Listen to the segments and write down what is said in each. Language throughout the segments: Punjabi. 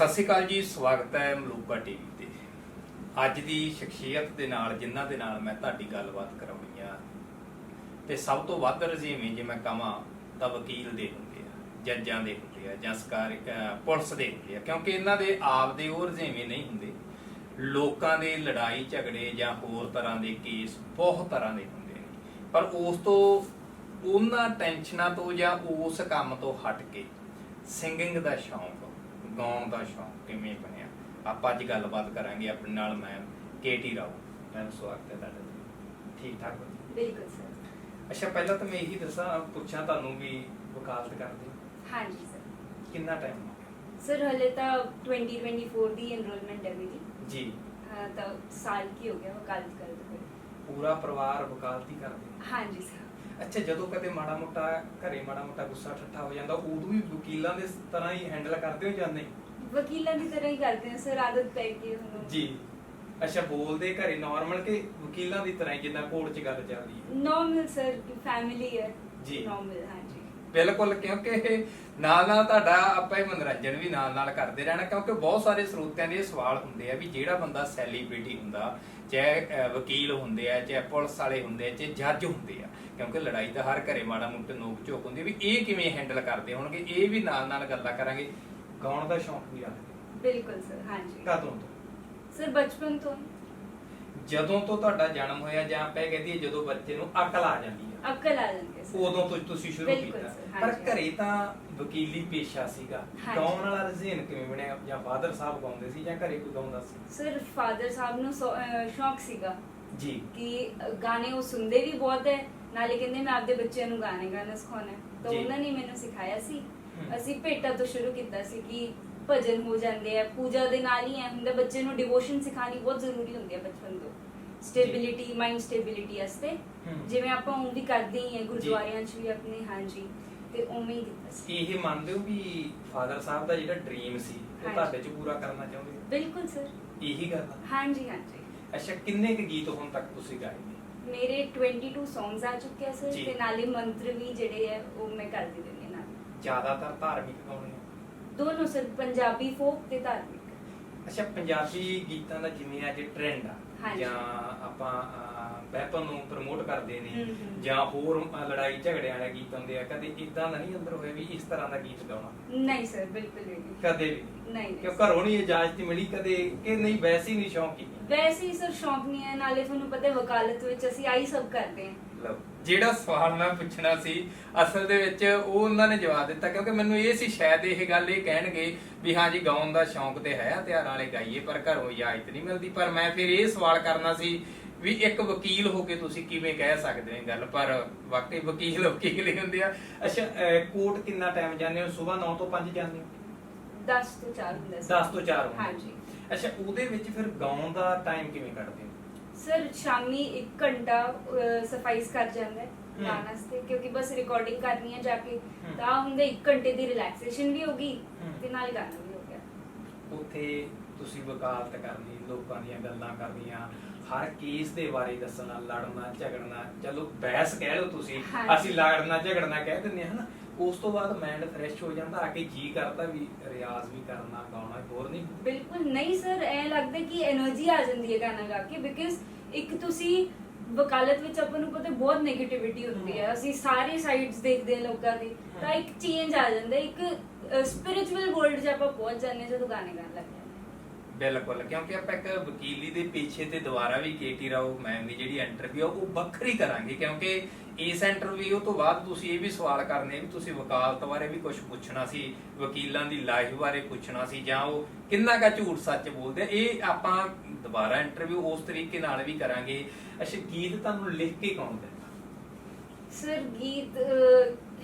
ਸਤਿ ਸ਼੍ਰੀ ਅਕਾਲ ਜੀ, ਸਵਾਗਤ ਹੈ ਮਲੂਕਾ ਟੀਵੀ ਤੇ। ਅੱਜ ਦੀ ਸ਼ਖਸੀਅਤ ਦੇ ਨਾਲ, ਜਿਨ੍ਹਾਂ ਦੇ ਨਾਲ ਮੈਂ ਤੁਹਾਡੀ ਗੱਲਬਾਤ ਕਰਾਉਣੀ ਆ। ਤੇ ਸਭ ਤੋਂ ਵੱਧ ਰਜ਼ੀਵੇਂ ਜੇ ਮੈਂ ਕਹਾਂ, ਤਾਂ ਵਕੀਲ ਦੇ ਹੁੰਦੇ ਆ, ਜੱਜਾਂ ਦੇ ਹੁੰਦੇ ਆ, ਜਾਂ ਸਰਕਾਰ ਪੁਲਿਸ ਦੇ ਹੁੰਦੇ ਆ। ਕਿਉਂਕਿ ਇਹਨਾਂ ਦੇ ਆਪ ਦੇ ਉਹ ਰਜ਼ੀਵੇਂ ਨਹੀਂ ਹੁੰਦੇ। ਲੋਕਾਂ ਦੇ ਲੜਾਈ ਝਗੜੇ ਜਾਂ ਹੋਰ ਤਰ੍ਹਾਂ ਦੇ ਕੇਸ ਬਹੁਤ ਤਰ੍ਹਾਂ ਦੇ ਹੁੰਦੇ ਨੇ। ਪਰ ਉਸ ਤੋਂ, ਉਹਨਾਂ ਟੈਨਸ਼ਨਾਂ ਤੋਂ ਜਾਂ ਉਸ ਕੰਮ ਤੋਂ ਹਟ ਕੇ, ਸਿੰਗਿੰਗ ਦਾ ਸ਼ੌਂਕ ਗਾਉਣ ਦਾ ਸ਼ੌਂਕ ਕਿਵੇਂ ਬਣਿਆ? ਆਪਾਂ ਅੱਜ ਗੱਲਬਾਤ ਕਰਾਂਗੇ ਆਪਣੇ ਨਾਲ ਮੈਮ ਕੇਟੀ ਰਾਓ ਮੈਮ ਸਵਾਗਤ ਹੈ ਤੁਹਾਡਾ। ਠੀਕ ਠਾਕ? ਬਿਲਕੁਲ ਸਰ। ਅੱਛਾ ਪਹਿਲਾਂ ਤਾਂ ਮੈਂ ਇਹੀ ਦੱਸਾਂ ਪੁੱਛਾਂ ਤੁਹਾਨੂੰ ਵੀ ਵਕਾਲਤ ਕਰਦੇ? ਹਾਂਜੀ ਸਰ। ਕਿੰਨਾ ਟਾਈਮ ਹੋ ਗਿਆ? ਸਰ ਹਲੇ ਤਾਂ 2024 ਦੀ ਐਨਰੋਲਮੈਂਟ ਹੈ ਮੇਰੀ। ਜੀ। ਤਾਂ ਸਾਲ ਕੀ ਹੋ ਗਿਆ ਵਕਾਲਤ ਕਰਦੇ ਪੂਰਾ ਪਰਿਵਾਰ ਵਕਾਲਤ ਹੀ? ਕਰਦੇ? ਹਾਂਜੀ ਸਰ। ਅੱਛਾ ਜਦੋਂ ਕਦੇ ਮਾੜਾ ਮੋਟਾ ਘਰੇ ਮਾੜਾ ਮੋਟਾ ਗੁੱਸਾ ਠੱਠਾ ਹੋ ਜਾਂਦਾ ਉਦੋਂ ਵੀ ਵਕੀਲਾਂ ਦੇ ਤਰ੍ਹਾਂ ਹੀ ਹੈਂਡਲ ਕਰਦੇ ਹੋ ਜਾਂ ਨਹੀਂ? ਵਕੀਲਾਂ ਦੀ ਤਰ੍ਹਾਂ ਹੀ ਕਰਦੇ ਹਾਂ ਸਰ ਆਦਤ ਪੈ ਗਈ ਹੁਣ। ਜੀ। ਅੱਛਾ ਬੋਲਦੇ ਘਰੇ ਨਾਰਮਲ ਕਿ ਵਕੀਲਾਂ ਦੀ ਤਰ੍ਹਾਂ ਹੀ ਜਿੱਦਾਂ ਕੋਰਟ 'ਚ ਗੱਲ ਚੱਲਦੀ ਹੈ? ਨਾਰਮਲ ਸਰ ਫੈਮਿਲੀ ਹੈ। ਜੀ। ਨਾਰਮਲ ਹਾਂਜੀ। ਬਿਲਕੁਲ ਕਿਉਂਕਿ ਨਾਲ ਨਾਲ ਤੁਹਾਡਾ ਆਪਾਂ ਇਹ ਮਨੋਰੰਜਨ ਵੀ ਨਾਲ ਨਾਲ ਕਰਦੇ ਰਹਿਣਾ ਕਿਉਂਕਿ ਬਹੁਤ ਸਾਰੇ ਸਰੋਤਿਆਂ ਦੇ ਇਹ ਸਵਾਲ ਹੁੰਦੇ ਆ ਵੀ ਜਿਹੜਾ ਬੰਦਾ ਸੈਲੀਬ੍ਰਿਟੀ ਹੁੰਦਾ ਚਾਹੇ ਵਕੀਲ ਹੁੰਦੇ ਆ ਚਾਹੇ ਪੁਲਿਸ ਵਾਲੇ ਹੁੰਦੇ ਆ ਚਾਹੇ ਜੱਜ ਹੁੰਦੇ ਆ ਕਿਉਂਕਿ ਲੜਾਈ ਤਾਂ ਹਰ ਘਰੇ ਮਾੜਾ ਮੋਟਾ ਨੋਕ ਝੋਕ ਹੁੰਦੀ ਆ ਵੀ ਇਹ ਕਿਵੇਂ ਹੈਂਡਲ ਕਰਦੇ ਹੋਣਗੇ ਇਹ ਵੀ ਨਾਲ ਨਾਲ ਗੱਲਾਂ ਕਰਾਂਗੇ। ਗਾਉਣ ਦਾ ਸ਼ੌਂਕ ਵੀ ਰੱਖਦੇ ਬਿਲਕੁਲ ਸਰ ਹਾਂਜੀ। ਕਦੋਂ ਤੋਂ ਸਰ ਬਚਪਨ ਤੋਂ ਜਦੋਂ ਤੋਂ ਤੁਹਾਡਾ ਜਨਮ ਹੋਇਆ ਜਾਂ ਆਪਾਂ ਇਹ ਜਦੋਂ ਬੱਚੇ ਨੂੰ ਅਕਲ ਆ ਜਾਂਦੀ ਆ ਅਕਲ ਆ ਜਾਂਦੀ ਹੈ ਉਦੋਂ ਤੋਂ ਤੁਸੀਂ ਸ਼ੁਰੂ ਬਿਲਕੁਲ ਕੀਤਾ। sir, ਪਰ ਹਾਂਜੀ। ਘਰੇ ਤਾਂ ਵਕੀਲੀ ਪੇਸ਼ਾ ਸੀਗਾ। ਹਾਂਜੀ। ਗਾਉਣ ਵਾਲਾ ਰਜ਼ੀਨ ਕਿਵੇਂ ਬਣਿਆ? ਜਾਂ ਫਾਦਰ ਸਾਹਿਬ ਗਾਉਂਦੇ ਸੀ ਜਾਂ ਘਰੇ ਕੋਈ ਗਾਉਂਦਾ ਸੀ? ਸਰ ਫਾਦਰ ਸਾਹਿਬ ਨੂੰ ਸੌ- ਅਹ ਸ਼ੌਕ ਸੀਗਾ ਜੀ। ਕਿ ਗਾਣੇ ਉਹ ਸੁਣਦੇ ਵੀ ਬਹੁਤ ਹੈ ਨਾਲੇ ਕਹਿੰਦੇ ਮੈਂ ਆਪਦੇ ਬੱਚਿਆਂ ਨੂੰ ਗਾਣੇ ਗਾਣਾ ਸਿਖਾਉਣਾ। ਹੈ ਤਾਂ ਜੀ। ਉਹਨਾਂ ਨੇ ਮੈਨੂੰ ਸਿਖਾਇਆ ਸੀ। ਅਸੀਂ ਭੇਟਾ ਤੋਂ ਸ਼ੁਰੂ ਕੀਤਾ ਸੀ ਕਿ ਭਜਨ ਹੋ ਜਾਂਦੇ ਆ ਪੂਜਾ ਦੇ ਨਾਲ ਹੀ ਐ ਹੁੰਦਾ ਬੱਚੇ ਨੂੰ ਡਿਵੋਸ਼ਨ ਸਿਖਾਣੀ ਬਹੁਤ ਜ਼ਰੂਰੀ ਹੁੰਦੀ ਹੈ ਬਚਪਨ ਤੋਂ। ਸਟੇਬਿਲਿਟੀ ਮਾਈਂਡ ਸਟੇਬਿਲਿਟੀ ਵਾਸਤੇ। ਹਮ। ਜਿਵੇਂ ਆਪਾਂ ਉਹ ਵੀ ਕਰਦੇ ਹੀ ਆ ਗੁਰਦੁਆਰਿਆਂ 'ਚ ਵੀ ਆਪਣੇ ਹਾਂਜੀ। ਤੇ ਉਵੇਂ ਹੀ ਕੀਤਾ ਸੀ। ਇਹ ਮੰਨਦੇ ਹੋ ਵੀ ਫਾਦਰ ਸਾਹਿਬ ਦਾ ਜਿਹੜਾ ਡ੍ਰੀਮ ਸੀ ਉਹ ਹਾਂਜੀ। ਤੁਹਾਡੇ 'ਚ ਪੂਰਾ ਕਰਨਾ ਚਾਹੁੰਦੇ ਹੋ? ਬਿਲਕੁਲ ਸਰ। ਇਹੀ ਆ? ਹਾਂਜੀ ਹਾਂਜੀ। ਅੱਛਾ ਕਿੰਨੇ ਕੁ ਗੀਤ ਹੁਣ ਤੱਕ ਤੁਸੀਂ ਗਾਏ ਨੇ? ਮੇਰੇ 22 ਸੌਂਗਸ ਆ ਚੁੱਕੇ ਆ ਸਰ ਜੀ। ਤੇ ਨਾਲੇ ਮੰਤਰ ਵੀ ਜਿਹੜੇ ਆ ਉਹ ਮੈਂ ਕਰਦੀ ਰਹਿੰਦੀ ਹਾਂ ਨਾਲ। ਜ਼ਿਆਦਾਤਰ ਧਾਰਮਿਕ ਗਾਉਣੇ ਆ? ਦੋਨੋਂ ਸਰ ਪੰਜਾਬੀ ਫੋਕ ਤੇ ਧਾਰਮਿਕ। ਅੱਛਾ ਪੰਜਾਬੀ ਗੀਤਾਂ ਦਾ ਜਿਵੇਂ ਅੱਜ ਟ੍ਰੈਂਡ ਆ ਹਾਂਜੀ। ਜਾਂ ਆਪਾਂ ਵੈਪਨ ਨੂੰ ਪ੍ਰਮੋਟ ਕਰਦੇ ਨੇ ਹਮ, ਹਮ। ਜਾਂ ਹੋਰ ਅਹ, ਲੜਾਈ ਝਗੜਿਆਂ ਵਾਲੇ ਗੀਤ ਹੁੰਦੇ ਆ ਕਦੇ ਇਦਾਂ ਦਾ ਨਹੀਂ ਅੰਦਰ ਹੋਇਆ ਵੀ ਇਸ ਤਰ੍ਹਾਂ ਦਾ ਗੀਤ ਗਾਉਣਾ? ਨਹੀਂ ਸਰ ਬਿਲਕੁਲ ਵੀ ਨਹੀਂ। ਕਦੇ ਵੀ? ਨਹੀਂ। ਨਹੀਂ ਕਿਉਂ ਨਹੀਂ ਘਰੋਂ ਨਹੀਂ ਇਜਾਜ਼ਤ ਮਿਲੀ ਕਦੇ ਕਿ ਨਹੀਂ ਵੈਸੇ ਹੀ ਨਹੀਂ ਸ਼ੌਂਕ ਹੀ? ਵੈਸੇ ਹੀ ਸਰ ਸ਼ੌਂਕ ਨਹੀਂ ਹੈ ਨਾਲੇ ਤੁਹਾਨੂੰ ਪਤਾ ਹੈ ਵਕਾਲਤ ਵਿੱਚ ਅਸੀਂ ਆਹੀ ਸਭ ਕਰਦੇ ਹਾਂ। ਲਓ। ਜਿਹੜਾ ਸਵਾਲ ਮੈਂ ਪੁੱਛਣਾ ਸੀ ਅਸਲ ਦੇ ਵਿੱਚ ਉਹ ਉਹਨਾਂ ਨੇ ਜਵਾਬ ਦਿੱਤਾ ਕਿਉਂਕਿ ਮੈਨੂੰ ਇਹ ਸੀ ਸ਼ਾਇਦ ਇਹ ਗੱਲ ਇਹ ਕਹਿਣਗੇ ਵੀ ਹਾਂ ਜੀ ਗਾਉਣ ਦਾ ਸ਼ੌਂਕ ਤੇ ਹੈ ਹਥਿਆਰਾਂ ਵਾਲੇ ਗਾਈਏ ਪਰ ਘਰੋਂ ਇਜਾਜ਼ਤ ਨਹੀਂ ਮਿਲਦੀ। ਪਰ ਮੈਂ ਫਿਰ ਇਹ ਸਵਾਲ ਕਰਨਾ ਸੀ ਵੀ ਇੱਕ ਵਕੀਲ ਹੋ ਕੇ ਤੁਸੀਂ ਕਿਵੇਂ ਕਹਿ ਸਕਦੇ ਹੋ ਗੱਲ? ਪਰ ਵਾਕਈ ਵਕੀਲ ਵਕੀਲ ਹੀ ਹੁੰਦੇ ਆ। ਅੱਛਾ ਕੋਰਟ ਕਿੰਨਾ ਟਾਈਮ ਜਾਂਦੇ ਹੋ? ਸਵੇਰ 9 ਤੋਂ 5 ਜਾਂਦੇ ਹੋ? 10 ਤੋਂ 4 ਹੁੰਦਾ ਸਰ। 10 ਤੋਂ 4 ਹੁੰਦੇ ਹਾਂਜੀ। ਅੱਛਾ ਉਹਦੇ ਵਿੱਚ ਫਿਰ ਗਾਉਣ ਦਾ ਟਾਈਮ ਕਿਵੇਂ ਕੱਢਦੇ ਹੋ? ਸਰ ਸ਼ਾਮੀ 1 ਘੰਟਾ ਸਫਾਈਸ ਕਰ ਜਾਂਦਾ ਹੈ ਕਿਉਂਕਿ ਬਸ ਰਿਕਾਰਡਿੰਗ ਕਰਨੀ ਹੈ ਜਾ ਕੇ। ਤਾਂ ਹੁੰਦੇ 1 ਘੰਟੇ ਦੀ ਰਿਲੈਕਸੇਸ਼ਨ ਵੀ ਹੋਗੀ। ਤੇ ਨਾਲ ਗਾਣਾ ਵੀ ਹੋ ਗਿਆ ਉੱਥੇ ਤੁਸੀਂ ਵਕਾਲਤ ਕਰਨੀ ਲੋਕਾਂ ਦੀਆਂ ਗੱਲਾਂ ਕਰਨੀਆਂ ਹਰ ਕੇਸ ਦੇ ਬਾਰੇ ਦੱਸਣਾ ਲੜਨਾ ਝਗੜਨਾ ਚਲੋ ਬਹਿਸ ਕਹਿ ਲਓ ਤੁਸੀਂ। ਅਸੀਂ ਲੜਨਾ ਝਗੜਨਾ ਕਹਿ ਦਿੰਦੇ ਹਾਂ ਹਨਾ ਉਸ ਤੋਂ ਬਾਅਦ ਮਾਈਂਡ ਫਰੈਸ਼ ਹੋ ਜਾਂਦਾ ਆ ਕੇ ਜੀ ਕਰਦਾ ਵੀ ਰਿਆਜ਼ ਵੀ ਕਰਨਾ ਗਾਉਣਾ ਬਿਲਕੁਲ ਨਹੀਂ ਸਰ ਐ ਲੱਗਦਾ ਕਿ એનર્ਜੀ ਆ ਜਾਂਦੀ ਹੈ ਗਾਣਾ ਗਾ ਕੇ ਬਿਕਾਜ਼ ਇੱਕ ਤੁਸੀਂ ਵਕਾਲਤ ਵਿੱਚ ਆਪਾਂ ਨੂੰ ਪਤਾ ਬਹੁਤ 네ਗੇਟਿਵਿਟੀ ਹੁੰਦੀ ਹੈ। ਅਸੀਂ ਸਾਰੇ ਸਾਈਡਸ ਦੇਖਦੇ ਹਾਂ ਲੋਕਾਂ ਦੀ ਤਾਂ ਇੱਕ ਚੇਂਜ ਆ ਜਾਂਦਾ। ਇੱਕ ਸਪਿਰਚੁਅਲ ਵਰਲਡ 'ਚ ਆਪਾਂ ਪਹੁੰਚ ਜਾਂਦੇ ਜਦੋਂ ਗਾਣੇ ਗਾਣ ਲੱਗਦੇ ਬਿਲਕੁਲ ਕਿਉਂਕਿ ਆਪਾਂ ਇੱਕ ਵਕੀਲੀ ਦੇ ਪਿੱਛੇ ਤੇ ਦੁਬਾਰਾ ਵੀ ਕੇਟੀ ਰਾਓ ਮੈਮ ਦੀ ਜਿਹੜੀ ਇੰਟਰਵਿਊ ਉਹ ਵੱਖਰੀ ਕਰਾਂਗੇ ਕਿਉਂਕਿ ਇਸ ਇੰਟਰਵਿਊ ਤੋਂ ਬਾਅਦ ਤੁਸੀਂ ਇਹ ਵੀ ਸਵਾਲ ਕਰਨੇ ਵੀ ਤੁਸੀਂ ਵਕਾਲਤ ਬਾਰੇ ਵੀ ਕੁਝ ਪੁੱਛਣਾ ਸੀ ਵਕੀਲਾਂ ਦੀ ਲਾਈਫ ਬਾਰੇ ਪੁੱਛਣਾ ਸੀ ਜਾਂ ਉਹ ਕਿੰਨਾ ਕਾ ਝੂਠ ਸੱਚ ਬੋਲਦੇ ਇਹ ਆਪਾਂ ਦੁਬਾਰਾ ਇੰਟਰਵਿਊ ਉਸ ਤਰੀਕੇ ਨਾਲ ਵੀ ਕਰਾਂਗੇ। ਅੱਛਾ ਗੀਤ ਤੁਹਾਨੂੰ ਲਿਖ ਕੇ ਕੌਣ ਦਿੰਦਾ? ਸਰ ਗੀਤ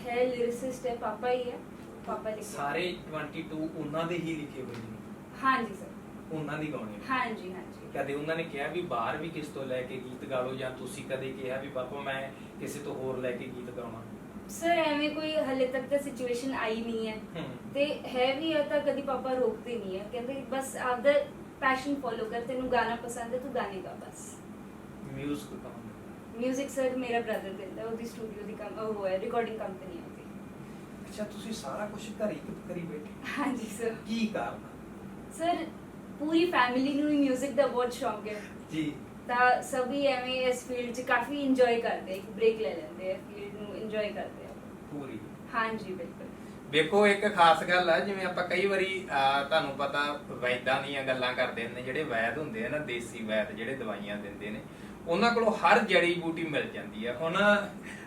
ਹੈ ਲਿਰਿਸਿਸਟ ਹੈ ਪਾਪਾ ਹੀ ਹੈ ਪਾਪਾ ਲਿਖਿਆ ਸਾਰੇ 22 ਉਹਨਾਂ ਦੇ ਹੀ ਲਿਖੇ ਹੋਏ ਨੇ। ਹਾਂਜੀ ਸਰ। ਉਹਨਾਂ ਦੀ ਗਾਉਣੇ। ਹਾਂਜੀ ਹਾਂਜੀ। ਕਦੇ ਉਹਨਾਂ ਨੇ ਕਿਹਾ ਵੀ ਬਾਹਰ ਵੀ ਕਿਸ ਤੋਂ ਲੈ ਕੇ ਗੀਤ ਗਾ ਲਓ ਜਾਂ ਤੁਸੀਂ ਕਦੇ ਕਿਹਾ ਵੀ ਪਾਪਾ ਮੈਂ ਕਿਸੇ ਤੋਂ ਹੋਰ ਲੈ ਕੇ ਗੀਤ ਗਾਉਣਾ ਸਰ ਐਵੇਂ ਕੋਈ ਹਲੇ ਤੱਕ ਤਾਂ ਸਿਚੁਏਸ਼ਨ ਆਈ ਨਹੀਂ ਹੈ। ਤੇ ਹੈ ਵੀ ਹੈ ਤਾਂ ਕਦੀ ਪਾਪਾ ਰੋਕਦੇ ਨਹੀਂ ਹੈ। ਕਹਿੰਦੇ ਬਸ ਆਪਦਾ ਪੈਸ਼ਨ ਫੋਲੋ ਕਰ ਤੈਨੂੰ ਗਾਣਾ ਪਸੰਦ ਹੈ ਤੂੰ ਗਾਣੇ ਗਾ ਬਸ। ਮਿਊਜ਼ਿਕ 뮤직 ਸਰ ਮੇਰਾ ਬ੍ਰਦਰ ਦਿੰਦਾ ਉਹਦੀ ਸਟੂਡੀਓ ਦੀ ਕੰਮ ਉਹ ਹੈ ਰਿਕਾਰਡਿੰਗ ਕੰਪਨੀ ਹੈ ਉਹਦੀ ਅੱਛਾ ਤੁਸੀਂ ਸਾਰਾ ਕੁਝ ਘਰੇ ਹੀ ਕਰੀ ਬੈਠੇ? ਹਾਂਜੀ ਸਰ ਕੀ ਕਾਰਨ? ਸਰ ਪੂਰੀ ਫੈਮਿਲੀ ਨੂੰ ਹੀ 뮤직 ਦਾ ਬਹੁਤ ਸ਼ੌਂਕ ਹੈ। ਜੀ। ਤਾਂ ਸਭੀ ਐਵੇਂ ਇਸ ਫੀਲਡ 'ਚ ਕਾਫੀ ਇੰਜੋਏ ਕਰਦੇ ਇੱਕ ਬ੍ਰੇਕ ਲੈ ਲੈਂਦੇ ਆ ਫੀਲਡ ਨੂੰ ਇੰਜੋਏ ਕਰਦੇ ਆ। ਪੂਰੀ। ਹਾਂਜੀ ਬਿਲਕੁਲ। ਵੇਖੋ ਇੱਕ ਖਾਸ ਗੱਲ ਆ ਜਿਵੇਂ ਆਪਾਂ ਕਈ ਵਾਰੀ ਅਹ, ਤੁਹਾਨੂੰ ਪਤਾ ਵੈਦਾਂ ਦੀਆਂ ਗੱਲਾਂ ਕਰਦੇ ਨੇ ਜਿਹੜੇ ਵੈਦ ਹੁੰਦੇ ਆ ਨਾ ਦੇਸੀ ਵੈਦ ਜਿਹੜੇ ਦਵਾਈਆਂ ਦਿੰਦੇ ਨੇ ਉਹਨਾਂ ਕੋਲੋਂ ਹਰ ਜੜੀ ਬੂਟੀ ਮਿਲ ਜਾਂਦੀ ਆ। ਹੁਣ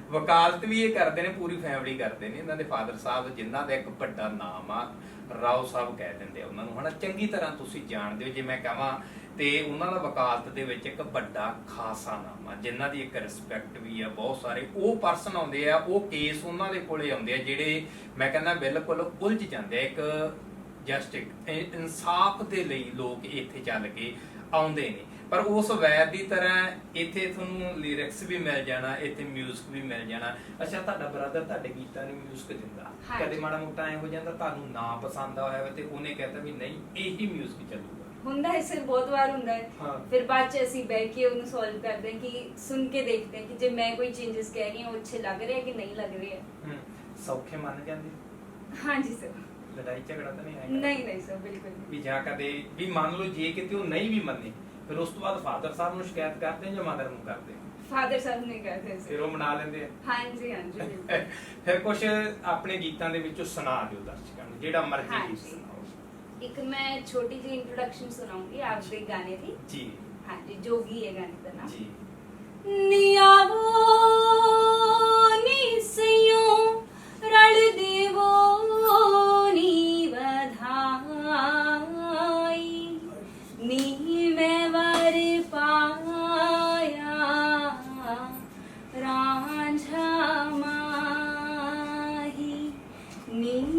ਵਕਾਲਤ ਵੀ ਇਹ ਕਰਦੇ ਨੇ, ਪੂਰੀ ਫੈਮਿਲੀ ਕਰਦੇ ਨੇ। ਇਹਨਾਂ ਦੇ ਫਾਦਰ ਸਾਹਿਬ ਜਿਨ੍ਹਾਂ ਦਾ ਇੱਕ ਵੱਡਾ ਨਾਮ ਆ, ਰਾਓ ਸਾਹਿਬ ਕਹਿ ਦਿੰਦੇ ਆ ਉਹਨਾਂ ਨੂੰ। ਹਨਾ, ਚੰਗੀ ਤਰ੍ਹਾਂ ਤੁਸੀਂ ਜਾਣਦੇ ਹੋ, ਜੇ ਮੈਂ ਕਹਾਂ, ਤੇ ਉਹਨਾਂ ਦਾ ਵਕਾਲਤ ਦੇ ਵਿੱਚ ਇੱਕ ਵੱਡਾ ਖਾਸਾ ਨਾਮ ਆ, ਜਿਨ੍ਹਾਂ ਦੀ ਇੱਕ ਰਿਸਪੈਕਟ ਵੀ ਆ, ਬਹੁਤ ਸਾਰੇ। ਉਹ ਪਰਸਨ ਆਉਂਦੇ ਆ, ਉਹ ਕੇਸ ਉਹਨਾਂ ਦੇ ਕੋਲੇ ਆਉਂਦੇ ਆ, ਜਿਹੜੇ ਮੈਂ ਕਹਿੰਦਾ ਬਿਲਕੁਲ ਉਲਝ ਜਾਂਦੇ ਆ। ਇੱਕ ਜਸਟਿਕ ਇਨਸਾਫ ਦੇ ਲਈ ਲੋਕ ਇੱਥੇ ਚੱਲ ਕੇ ਆਉਂਦੇ ਨੇ। ਪਰ ਉਸ ਵੈਦ ਦੀ ਤਰ੍ਹਾਂ ਇੱਥੇ ਤੁਹਾਨੂੰ ਲਿਰਿਕਸ ਵੀ ਮਿਲ ਜਾਣਾ ਇੱਥੇ 뮤직 ਵੀ ਮਿਲ ਜਾਣਾ। ਅੱਛਾ ਤੁਹਾਡਾ ਬ੍ਰਦਰ ਤੁਹਾਡੇ ਗੀਤਾਂ ਨੂੰ 뮤직 ਦਿੰਦਾ ਕਦੇ ਮਾੜਾ ਮੋਟਾ ਐ ਹੋ ਜਾਂਦਾ ਤੁਹਾਨੂੰ ਨਾ ਪਸੰਦ ਆਇਆ ਹੋਵੇ ਤੇ ਉਹਨੇ ਕਹਿੰਦਾ ਵੀ ਨਹੀਂ ਇਹੀ 뮤직 ਚੱਲੂਗਾ। ਹੁੰਦਾ ਹੈ ਸਰ ਬਹੁਤ ਵਾਰ ਹੁੰਦਾ ਹੈ। ਫਿਰ ਬਾਅਦ ਚ ਅਸੀਂ ਬਹਿ ਕੇ ਉਹਨੂੰ ਸੋਲਵ ਕਰਦੇ ਕਿ ਸੁਣ ਕੇ ਦੇਖਦੇ ਕਿ ਜੇ ਮੈਂ ਕੋਈ ਚੇਂजेस ਕਹਿ ਰਹੀ ਹਾਂ ਉਹ ਅੱਛੇ ਲੱਗ ਰਹੇ ਹੈ ਕਿ ਨਹੀਂ ਲੱਗ ਰਹੇ ਹੈ ਹੂੰ ਸੌਖੇ ਮੰਨ ਜਾਂਦੇ? ਹਾਂਜੀ ਸਰ। ਲੜਾਈ ਝਗੜਾ ਤਾਂ ਨਹੀਂ ਆਇਆ ਨਹੀਂ ਨਹੀਂ ਸਰ ਬਿਲਕੁਲ ਵੀ ਜਾਂ ਕਦੇ ਵੀ ਮੰਨ ਲਓ ਜੇ ਕਿਤੇ ਉਹ ਨਹੀਂ ਵੀ ਮੰਨੇ ਫਿਰ ਉਸ ਤੋਂ ਬਾਅਦ ਫਾਦਰ ਸਾਹਿਬ ਨੂੰ ਸ਼ਿਕਾਇਤ ਕਰਦੇ ਜਾਂ ਮਦਰ ਨੂੰ ਕਰਦੇ? ਫਾਦਰ ਸਾਹਿਬ ਨਹੀਂ ਕਰਦੇ ਫਿਰ ਸਰ ਉਹ ਮਨਾ ਲੈਂਦੇ ਆ? ਹਾਂਜੀ ਹਾਂਜੀ ਬਿਲਕੁਲ। ਫਿਰ ਕੁਝ ਆਪਣੇ ਗੀਤਾਂ ਦੇ ਵਿੱਚੋਂ ਸੁਣਾ ਦਿਓ ਦਰਸ਼ਕਾਂ ਨੂੰ ਜਿਹੜਾ ਮਰਜ਼ੀ ਗੀਤ ਹਾਂਜੀ। ਸੁਣਾਓ। ਇੱਕ ਮੈਂ ਛੋਟੀ ਜਿਹੀ ਇੰਟਰੋਡਕਸ਼ਨ ਸੁਣਾਉਂਗੀ ਆਪਦੇ ਗਾਣੇ ਦੀ। ਜੀ। ਹਾਂਜੀ ਜੋਗੀ ਹੈ ਗਾਣੇ ਦਾ ਨਾਮ। ਜੀ। ਨੀ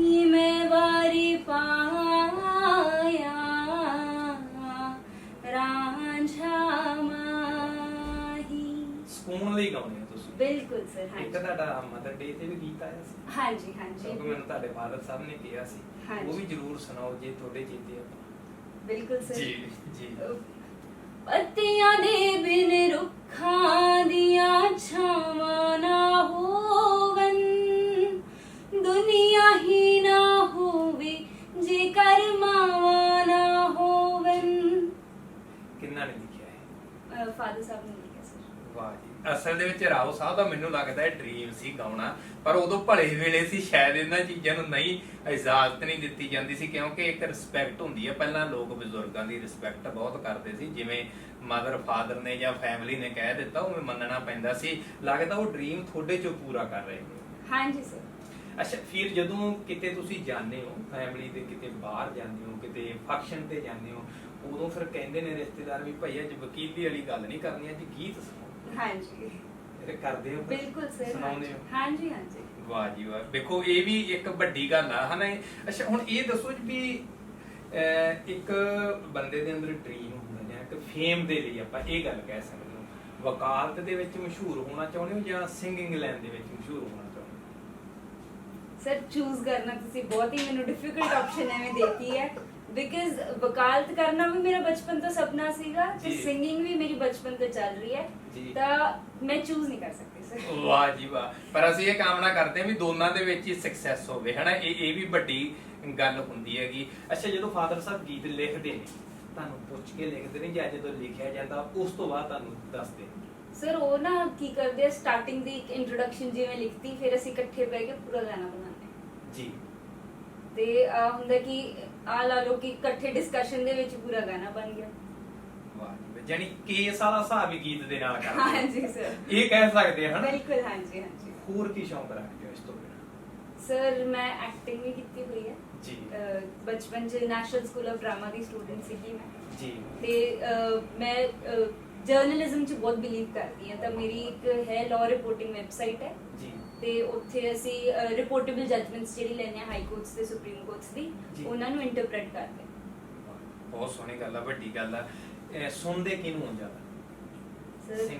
ਨੀ ਮੈਂ ਵਰ ਪਾਇਆ। ਰਾਂਝਾ ਮਾਹੀ। ਸਕੂਨ ਲਈ ਗਾਉਂਦੇ ਹੋ ਤੁਸੀਂ? ਬਿਲਕੁਲ ਸਰ ਇੱਕ ਹਾਂਜੀ। ਤੁਹਾਡਾ ਮਦਰ ਡੇ ਤੇ ਵੀ ਗੀਤ ਆਇਆ ਸੀ? ਹਾਂਜੀ ਹਾਂਜੀ। ਕਿਉਂਕਿ ਮੈਨੂੰ ਤੁਹਾਡੇ ਫਾਦਰ ਸਾਹਿਬ ਨੇ ਕਿਹਾ ਸੀ। ਹਾਂਜੀ। ਉਹ ਵੀ ਜਰੂਰ ਸੁਣਾਓ ਜੇ ਤੁਹਾਡੇ ਚੇਤੇ ਆ ਬਿਲਕੁਲ ਸਰ। ਜੀ ਜੀ। ਪੱਤਿਆਂ ਦੇ ਬਿਨ ਰੁੱਖਾਂ ਦੀਆਂ ਛਾਵਾਂ ਨੇ ਲਿਖਿਆ ਹੈ ਫਾਦਰ ਸਾਹਿਬ ਨੇ ਲਿਖਿਆ ਸਰ ਵਾਹ ਜੀ। ਅਸਲ ਦੇ ਵਿੱਚ ਰਾਓ ਸਾਹਿਬ ਦਾ ਮੈਨੂੰ ਲੱਗਦਾ ਹੈ ਡ੍ਰੀਮ ਸੀ ਗਾਉਣਾ ਪਰ ਉਦੋਂ ਭਲੇ ਵੇਲੇ ਸੀ ਸ਼ਾਇਦ ਇਹਨਾਂ ਚੀਜ਼ਾਂ ਨੂੰ ਨਹੀਂ ਇਜਾਜ਼ਤ ਨਹੀਂ ਦਿੱਤੀ ਜਾਂਦੀ ਸੀ ਕਿਉਂਕਿ ਇੱਕ ਰਿਸਪੈਕਟ ਹੁੰਦੀ ਹੈ ਪਹਿਲਾਂ ਲੋਕ ਬਜ਼ੁਰਗਾਂ ਦੀ ਰਿਸਪੈਕਟ ਬਹੁਤ ਕਰਦੇ ਸੀ ਜਿਵੇਂ ਮਦਰ ਫਾਦਰ ਨੇ ਜਾਂ ਫੈਮਿਲੀ ਨੇ ਕਹਿ ਦਿੱਤਾ ਉਹ ਮੰਨਣਾ ਪੈਂਦਾ ਸੀ। ਲੱਗਦਾ ਉਹ ਡ੍ਰੀਮ ਤੁਹਾਡੇ ਚੋਂ ਪੂਰਾ ਕਰ ਰਹੇ ਨੇ। ਹਾਂਜੀ ਸਰ ਅੱਛਾ ਫਿਰ ਜਦੋਂ ਕਿਤੇ ਤੁਸੀਂ ਜਾਂਦੇ ਹੋ ਫੈਮਿਲੀ ਦੇ ਕਿਤੇ ਬਾਹਰ ਜਾਂਦੇ ਹੋ ਕਿਤੇ ਫੰਕਸ਼ਨ ਤੇ ਜਾਂਦੇ ਹੋ ਉਦੋਂ ਫਿਰ ਕਹਿੰਦੇ ਨੇ ਰਿਸ਼ਤੇਦਾਰ ਵੀ ਭਈ ਅੱਜ ਵਕੀਲੀ ਵਾਲੀ ਗੱਲ ਨਹੀਂ ਕਰਨੀ ਅੱਜ ਗੀਤ ਸੁਣਾਓ ਹਾਂਜੀ। ਇਹ ਕਰਦੇ ਹੋ? ਬਿਲਕੁਲ ਸਰ ਸੁਣਾਉਂਦੇ ਹੋ? ਹਾਂਜੀ ਹਾਂਜੀ। ਵਾਹ ਜੀ ਵਾਹ। ਵੇਖੋ ਇਹ ਵੀ ਇੱਕ ਵੱਡੀ ਗੱਲ ਆ ਹਨਾ? ਅੱਛਾ ਹੁਣ ਇਹ ਦੱਸੋ ਜੀ ਵੀ ਇੱਕ ਬੰਦੇ ਦੇ ਅੰਦਰ ਡ੍ਰੀਮ ਹੁੰਦਾ ਜਾਂ ਇੱਕ ਫੇਮ ਦੇ ਲਈ ਆਪਾਂ ਇਹ ਗੱਲ ਕਹਿ ਸਕਦੇ ਹਾਂ। ਵਕਾਲਤ ਦੇ ਵਿੱਚ ਮਸ਼ਹੂਰ ਹੋਣਾ ਚਾਹੁੰਦੇ ਹੋ ਜਾਂ ਸਿੰਗਿੰਗ ਲਾਈਨ ਦੇ ਵਿੱਚ ਮਸ਼ਹੂਰ ਹੋਣਾ ਸਰ ਚੂਜ਼ ਕਰਨਾ ਤੁਸੀਂ ਬਹੁਤ ਹੀ ਮੈਨੂੰ ਡਿਫਿਕਲਟ ਆਪਸ਼ਨ ਐਵੇਂ ਦੇਤੀ ਹੈ। ਬਿਕਾਜ਼ ਵਕਾਲਤ ਕਰਨਾ ਵੀ ਮੇਰਾ ਬਚਪਨ ਤੋਂ ਸੁਪਨਾ ਸੀਗਾ ਤੇ ਜੀ। ਸਿੰਗਿੰਗ ਵੀ ਮੇਰੀ ਬਚਪਨ ਤੋਂ ਚੱਲ ਰਹੀ ਹੈ। ਜੀ। ਤਾਂ ਮੈਂ ਚੂਜ਼ ਨਹੀਂ ਕਰ ਸਕਦੀ ਸਰ। ਵਾਹ ਜੀ ਵਾਹ। ਪਰ ਅਸੀਂ ਇਹ ਕਾਮਨਾ ਕਰਦੇ ਹਾਂ ਵੀ ਦੋਨਾਂ ਦੇ ਵਿੱਚ ਹੀ ਸਕਸੈਸ ਹੋਵੇ ਹਨਾ? ਇਹ ਇਹ ਵੀ ਵੱਡੀ ਗੱਲ ਹੁੰਦੀ ਹੈਗੀ। ਅੱਛਾ ਜਦੋਂ ਫਾਦਰ ਸਾਹਿਬ ਗੀਤ ਲਿਖਦੇ ਨੇ ਤੁਹਾਨੂੰ ਪੁੱਛ ਕੇ ਲਿਖਦੇ ਨੇ ਜਾਂ ਜਦੋਂ ਲਿਖਿਆ ਜਾਂਦਾ ਉਸ ਤੋਂ ਬਾਅਦ ਤੁਹਾਨੂੰ ਦੱਸਦੇ ਨੇ? ਸਰ ਉਹ ਨਾ ਕੀ ਕਰਦੇ ਆ ਸਟਾਰਟਿੰਗ ਦੀ ਇੱਕ ਇੰਟਰੋਡਕਸ਼ਨ ਜਿਵੇਂ ਲਿਖਤੀ ਫਿਰ ਅਸੀਂ ਇਕੱਠੇ ਬਹਿ ਕੇ ਪੂਰਾ ਗਾਣਾ ਹਾਂ ਜੀ। ਤੇ ਆ ਹੁੰਦਾ ਕਿ ਆ ਲਾ ਲੋ ਕਿ ਇਕੱਠੇ ਡਿਸਕਸ਼ਨ ਦੇ ਵਿੱਚ ਪੂਰਾ ਗਾਣਾ ਬਣ ਗਿਆ। ਵਾਹ ਜੀ ਵਾਹ। ਜਾਣੀ ਕੇਸ ਵਾਲਾ ਹਿਸਾਬ ਹੀ ਗੀਤ ਦੇ ਨਾਲ ਕਰਦੇ ਹੋ। ਹਾਂਜੀ ਸਰ ਇਹ ਕਹਿ ਸਕਦੇ ਹਾਂ ਹਨਾ? ਬਿਲਕੁਲ ਹਾਂਜੀ ਹਾਂਜੀ। ਹੋਰ ਕੀ ਸ਼ੌਂਕ ਰੱਖਦੇ ਹੋ ਇਸ ਤੋਂ ਬਿਨਾਂ? ਸਰ ਮੈਂ ਐਕਟਿੰਗ ਵੀ ਕੀਤੀ ਹੋਈ ਹੈ। ਜੀ। ਅਹ ਬਚਪਨ ਚ ਨੈਸ਼ਨਲ ਸਕੂਲ ਆਫ ਡਰਾਮਾ ਦੀ ਸਟੂਡੈਂਟ ਸੀਗੀ ਮੈਂ। ਜੀ। ਤੇ ਅਹ, ਮੈਂ ਜਰਨਲਿਜ਼ਮ ਚ ਬਹੁਤ ਬਿਲੀਵ ਕਰਦੀ ਹਾਂ। ਤਾਂ ਮੇਰੀ ਇੱਕ ਹੈ ਲਾਅ ਰਿਪੋਰਟਿੰਗ ਵੈਬਸਾਈਟ ਹੈ। ਜੀ। ਤੇ ਉੱਥੇ ਅਸੀਂ ਰਿਪੋਰਟੇਬਲ ਜਜਮੈਂਟਸ ਜਿਹੜੀ ਹਾਂ ਹਾਈ ਕੋਰਟਸ ਤੇ ਸੁਪਰੀਮ ਕੋਰਟਸ ਦੀ ਜੀ। ਉਹਨਾਂ ਨੂੰ ਇੰਟਰਪ੍ਰੀਟ ਕਰਦੇ ਬਹੁਤ ਸੋਹਣੀ ਗੱਲ ਆ ਵੱਡੀ ਗੱਲ ਆ। ਇਹ ਸੁਣਦੇ ਕਿਹਨੂੰ ਹੋ ਜ਼ਿਆਦਾ? ਸਰ